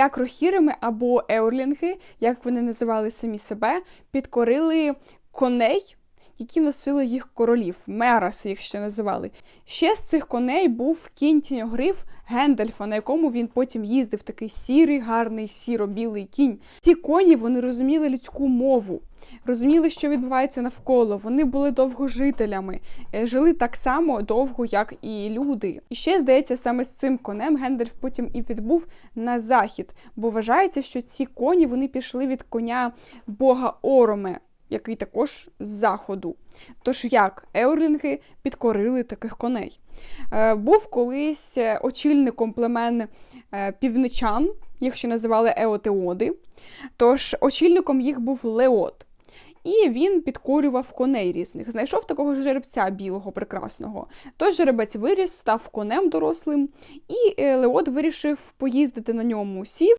Акрохірами або еурлінги, як вони називали самі себе, підкорили коней, які носили їх королів, мераси їх ще називали. Ще з цих коней був кінь тіньогриф Гендальфа, на якому він потім їздив такий сірий, гарний, сіро-білий кінь. Ці коні вони розуміли людську мову, розуміли, що відбувається навколо. Вони були довгожителями, е, жили так само довго, як і люди. І ще здається, саме з цим конем Гендальф потім і відбув на захід, бо вважається, що ці коні вони пішли від коня бога Ороме. Який також з заходу. Тож як еурлінги підкорили таких коней? Е, був колись е, очільником племен е, півничан, їх ще називали еотеоди. Тож очільником їх був Леот. І він підкорював коней різних. Знайшов такого жеребця білого, прекрасного. Той жеребець виріс, став конем дорослим, і Леот вирішив поїздити на ньому. Сів